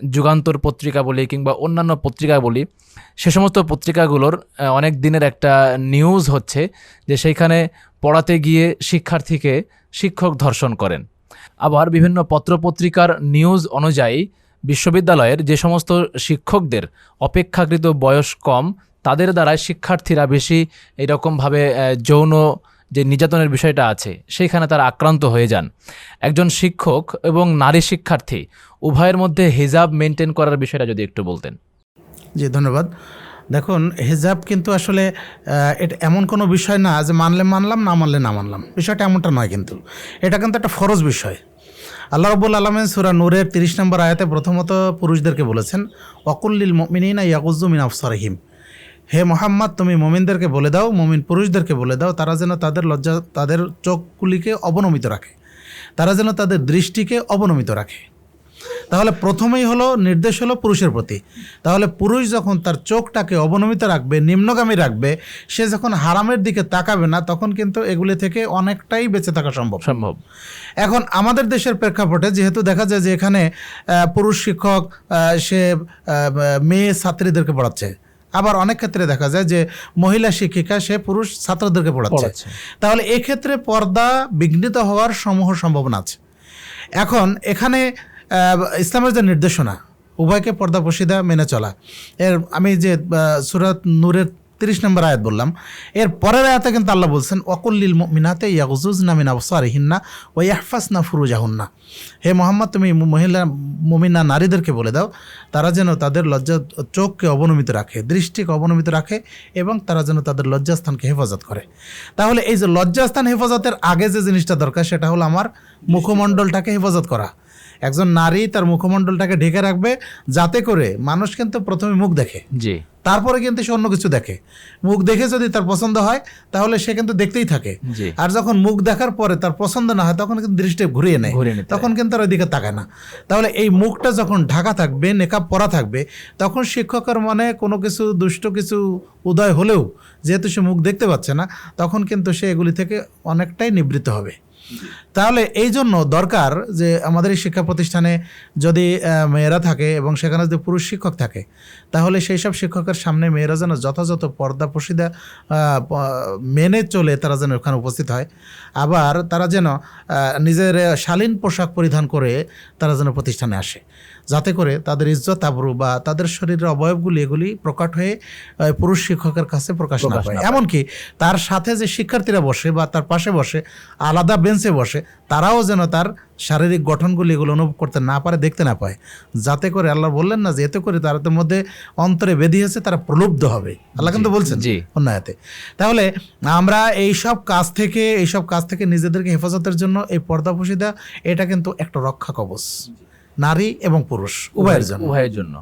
যুগান্তর পত্রিকা বলি কিংবা অন্যান্য পত্রিকা বলি, সে সমস্ত পত্রিকাগুলোর অনেক দিনের একটা নিউজ হচ্ছে যে সেইখানে পড়াতে গিয়ে শিক্ষার্থীকে শিক্ষক ধর্ষণ করেন। আবার বিভিন্ন পত্রপত্রিকার নিউজ অনুযায়ী বিশ্ববিদ্যালয়ের যে সমস্ত শিক্ষকদের অপেক্ষাকৃত বয়স কম, তাদের দ্বারাই শিক্ষার্থীরা বেশি এরকমভাবে যৌন যে নির্যাতনের বিষয়টা আছে, সেইখানে তারা আক্রান্ত হয়ে যান। একজন শিক্ষক এবং নারী শিক্ষার্থী, উভয়ের মধ্যে হিজাব মেনটেন করার বিষয়টা যদি একটু বলতেন। জি, ধন্যবাদ। দেখুন, হিজাব কিন্তু আসলে এটা এমন কোনো বিষয় না যে মানলে মানলাম, না মানলে না মানলাম। বিষয়টা এমনটা নয় কিন্তু। এটা কিন্তু একটা ফরজ বিষয়। আল্লাহ রব্বুল আলমেন সুরা নূরের তিরিশ নম্বর আয়াতে প্রথমত পুরুষদেরকে বলেছেন অকুল্লিল মিনা ইয়াকুজ্জু মিন আফসারহিম হে মোহাম্মদ তুমি মোমিনদেরকে বলে দাও মমিন পুরুষদেরকে বলে দাও তারা যেন তাদের লজ্জা তাদের চোখগুলিকে অবনমিত রাখে। তারা যেন তাদের দৃষ্টিকে অবনমিত রাখে। তাহলে প্রথমেই হলো নির্দেশ হলো পুরুষের প্রতি। তাহলে পুরুষ যখন তার চোখটাকে অবনমিত রাখবে নিম্নগামী রাখবে সে যখন হারামের দিকে তাকাবে না তখন কিন্তু এগুলি থেকে অনেকটাই বেঁচে থাকা সম্ভব। সম্ভব। এখন আমাদের দেশের প্রেক্ষাপটে যেহেতু দেখা যায় যে এখানে পুরুষ শিক্ষক সে মেয়ে ছাত্রীদেরকে পড়াচ্ছে। আবার অনেক ক্ষেত্রে দেখা যায় যে মহিলা শিক্ষিকা সে পুরুষ ছাত্রদেরকে পড়াচ্ছে। তাহলে এক্ষেত্রে পর্দা বিঘ্নিত হওয়ার সমূহ সম্ভাবনা আছে। এখন এখানে ইসলামের যে নির্দেশনা উভয়কে পর্দা পশিদা মেনে চলা। এর আমি যে সুরাত নূরের তিরিশ নম্বর আয়াত বললাম, এর পরের আয়াতে কিন্তু আল্লাহ বলছেন অকুল্লিল মিনাতে ইয়াগুজুজ না মিনা সারিহিন্না ও ইয়াহফাস না ফুরুজাহুন্না। হে মোহাম্মদ, তুমি মহিলা, মুমিনা নারীদেরকে বলে দাও, তারা যেন তাদের লজ্জা চোখকে অবনমিত রাখে, দৃষ্টিকে অবনমিত রাখে এবং তারা যেন তাদের লজ্জাস্থানকে হেফাজত করে। তাহলে এই যে লজ্জাস্থান হেফাজতের আগে যে জিনিসটা দরকার, সেটা হলো আমার মুখমণ্ডলটাকে হেফাজত করা। একজন নারী তার মুখমণ্ডলটাকে ঢেকে রাখবে, যাতে করে মানুষ কিন্তু প্রথমে মুখ দেখে। জি। তারপরে কিন্তু সে অন্য কিছু দেখে। মুখ দেখে যদি তার পছন্দ হয় তাহলে সে কিন্তু দেখতেই থাকে। আর যখন মুখ দেখার পরে তার পছন্দ না হয় তখন কিন্তু দৃষ্টি ঘুরিয়ে নেয়। তখন কিন্তু আর ওইদিকে তাকায় না। তাহলে এই মুখটা যখন ঢাকা থাকবে নেকাব পরা থাকবে তখন শিক্ষকের মনে কোনো কিছু দুষ্ট কিছু উদয় হলেও যেহেতু সে মুখ দেখতে পাচ্ছে না তখন কিন্তু সে এগুলি থেকে অনেকটাই নিবৃত্ত হবে। তাহলে এই জন্য দরকার যে আমাদের এই শিক্ষা প্রতিষ্ঠানে যদি মেয়েরা থাকে এবং সেখানে যদি পুরুষ শিক্ষক থাকে তাহলে সেই সব শিক্ষকের সামনে মেয়েরা যেন যথাযথ পর্দা পশিদা মেনে চলে তারা যেন ওখানে উপস্থিত হয়। আবার তারা যেন নিজের শালীন পোশাক পরিধান করে তারা যেন প্রতিষ্ঠানে আসে। যাতে করে তাদের ইজ্জত আবরু বা তাদের শরীরের অবয়বগুলি এগুলি প্রকট হয়ে পুরুষ শিক্ষকের কাছে প্রকাশ না পায়। এমনকি তার সাথে যে শিক্ষার্থীরা বসে বা তার পাশে বসে আলাদা বেঞ্চে বসে তারাও যেন তার শারীরিক গঠনগুলি এগুলো অনুভব করতে না পারে দেখতে না পায়। যাতে করে আল্লাহ বললেন না যে এতে করে তাদের মধ্যে অন্তরে বেঁধে আছে তারা প্রলুব্ধ হবে। আল্লাহ কিন্তু বলছেন জি। অন্যায়তে। তাহলে আমরা এই সব কাজ থেকে এই সব কাজ থেকে নিজেদেরকে হেফাজতের জন্য এই পর্দা পুশিদা এটা কিন্তু একটা রক্ষা কবচ। নারী এবং পুরুষ উভয়ের জন্য। উভয়ের জন্য।